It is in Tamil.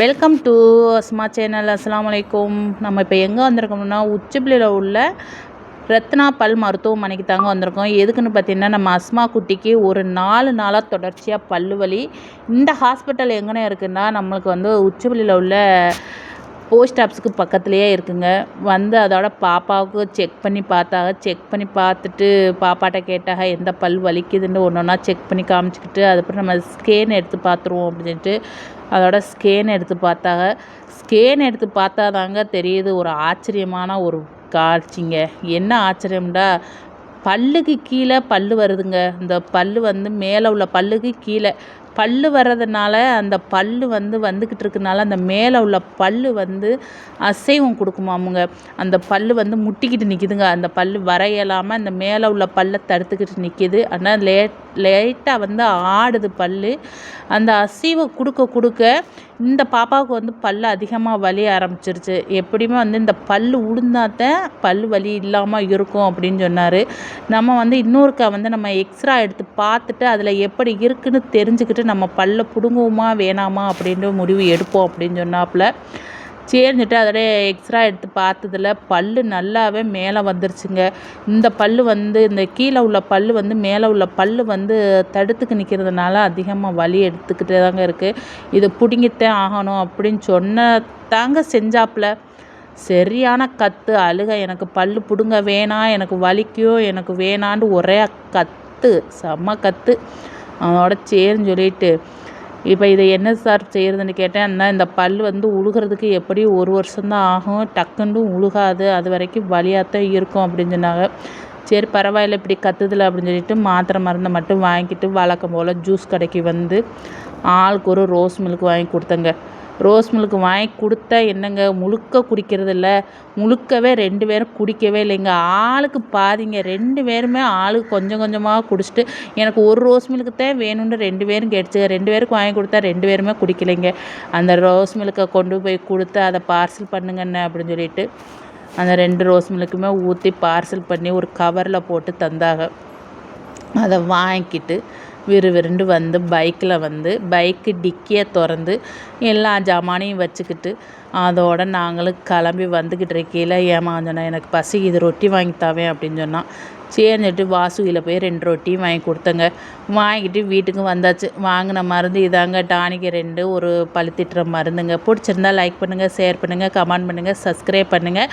வெல்கம் டு அஸ்மா சேனல் அஸ்லாம் அலைக்கும் நம்ம இப்போ எங்கே வந்திருக்கோம்னா உச்சிப்பிள்ளையில் உள்ள ரத்னா பல் மருத்துவமனைக்கு தாங்க வந்திருக்கோம். எதுக்குன்னு பார்த்தீங்கன்னா நம்ம அஸ்மா குட்டிக்கு ஒரு நாலு நாளாக தொடர்ச்சியாக பல்லு வலி. இந்த ஹாஸ்பிட்டல் எங்கனே இருக்குன்னா நம்மளுக்கு வந்து உச்சிப்பிள்ளையில் உள்ள போஸ்ட் ஆஃபீஸுக்கு பக்கத்துலேயே இருக்குங்க. வந்து அதோட பாப்பாவுக்கு செக் பண்ணி பார்த்தாக. செக் பண்ணி பார்த்துட்டு பாப்பாட்ட கேட்டாக எந்த பல் வலிக்குதுன்னு ஒன்று ஒன்றா செக் பண்ணி காமிச்சிக்கிட்டு அதுக்கப்புறம் நம்ம ஸ்கேன் எடுத்து பார்த்துருவோம் அப்படின்ட்டு அதோட ஸ்கேன் எடுத்து பார்த்தாக. ஸ்கேன் எடுத்து பார்த்தா தாங்க தெரியுது ஒரு ஆச்சரியமான ஒரு காட்சிங்க. என்ன ஆச்சரியம்டா? பல்லுக்கு கீழே பல்லு வருதுங்க. இந்த பல்லு வந்து மேலே உள்ள பல்லுக்கு கீழே. பல்லு வர்றதுனால அந்த பல்லு வந்து வந்துக்கிட்டு இருக்கனால அந்த மேலே உள்ள பல்லு வந்து அசைவம் கொடுக்குமாமுங்க. அந்த பல்லு வந்து முட்டிக்கிட்டு நிற்கிதுங்க அந்த பல்லு வரையலாமல் அந்த மேலே உள்ள பல்லை தடுத்துக்கிட்டு நிற்கிது ஆனால் லேட் லைட்டாக வந்து ஆடுது பல்லு. அந்த அசைவம் கொடுக்க கொடுக்க இந்த பாப்பாவுக்கு வந்து பல்லு அதிகமாக வலி ஆரம்பிச்சிருச்சு. எப்படியுமே வந்து இந்த பல் உளுந்தாத்தான் பல் வலி இல்லாமல் இருக்கும் அப்படின்னு சொன்னார். நம்ம வந்து இன்னொருக்கா வந்து நம்ம எக்ஸ்ரா எடுத்து பார்த்துட்டு அதில் எப்படி இருக்குன்னு தெரிஞ்சுக்கிட்டு நம்ம பல்லை பிடுங்குவோமா வேணாமா அப்படின்ற முடிவு எடுப்போம் அப்படின்னு சொன்னாப்புல. சேர்ந்துட்டு அதோடய எக்ஸ்ரா எடுத்து பார்த்ததுல பல்லு நல்லாவே மேலே வந்துருச்சுங்க. இந்த பல்லு வந்து இந்த கீழே உள்ள பல்லு வந்து மேலே உள்ள பல்லு வந்து தடுத்துக்கு நிற்கிறதுனால அதிகமாக வலி எடுத்துக்கிட்டே தாங்க இருக்குது இதை பிடுங்கித்தான் ஆகணும் அப்படின்னு சொன்ன தாங்க செஞ்சாப்புல. சரியான கத்து அழுக. எனக்கு பல் பிடுங்க வேணாம் எனக்கு வலிக்கும் எனக்கு வேணான்னு ஒரே கத்து செம்ம கத்து. அவனோட சரின்னு சொல்லிட்டு இப்போ இதை என்ன சார் செய்கிறதுன்னு கேட்டேன். அண்ணா இந்த பல் வந்து உழுகிறதுக்கு எப்படியும் ஒரு வருஷம்தான் ஆகும்? டக்குன்னு உழுகாது. அது வரைக்கும் வலியாக தான் இருக்கும் அப்படின்னு சொன்னாங்க. சரி பரவாயில்ல இப்படி கத்துதில்ல அப்படின்னு சொல்லிட்டு மாத்திரை மருந்தை மட்டும் வாங்கிட்டு வழக்கம் போல் ஜூஸ் கடைக்கு வந்து ஆளுக்கு ஒரு ரோஸ் மில்க் வாங்கி கொடுத்தேங்க. ரோஸ் மில்க் வாங்கி கொடுத்தா என்னங்க? முழுக்க குடிக்கிறது இல்லை முழுக்கவே ரெண்டு பேரும் குடிக்கவே இல்லைங்க ஆளுக்கு பாதிங்க. ரெண்டு பேருமே ஆளுக்கு கொஞ்சம் கொஞ்சமாக குடிச்சிட்டு எனக்கு ஒரு ரோஸ் மில்க்கு தான் வேணும்னு ரெண்டு பேரும் கேட்டுச்சுங்க. ரெண்டு பேருக்கு வாங்கி கொடுத்தா ரெண்டு பேருமே குடிக்கலைங்க. அந்த ரோஸ் மில்க்கை கொண்டு போய் கொடுத்து அதை பார்சல் பண்ணுங்கண்ணே அப்படின்னு சொல்லிட்டு அந்த ரெண்டு ரோஸ் மில்க்குமே ஊற்றி பார்சல் பண்ணி ஒரு கவரில் போட்டு தந்தாங்க. அதை வாங்கிக்கிட்டு விறுவிறுண்டு வந்து பைக்கில் வந்து பைக்கு டிக்கியை திறந்து எல்லா ஜாமானையும் வச்சுக்கிட்டு அதோட நாங்களும் கிளம்பி வந்துக்கிட்டு இருக்கையில் ஏமாந்து சொன்னேன் எனக்கு பசிக்குது ரொட்டி வாங்கி தாவேன் அப்படின்னு சொன்னான் சேர்ந்துட்டு வாசுகியில் போய் ரெண்டு ரொட்டியும் வாங்கி கொடுத்தேங்க. வாங்கிட்டு வீட்டுக்கு வந்தாச்சு. வாங்கின மருந்து இதாங்க டானிக்கு ரெண்டு ஒரு பழுத்திட்டுற மருந்துங்க. பிடிச்சிருந்தா லைக் பண்ணுங்கள் ஷேர் பண்ணுங்கள் கமெண்ட் பண்ணுங்கள் சப்ஸ்கிரைப் பண்ணுங்கள்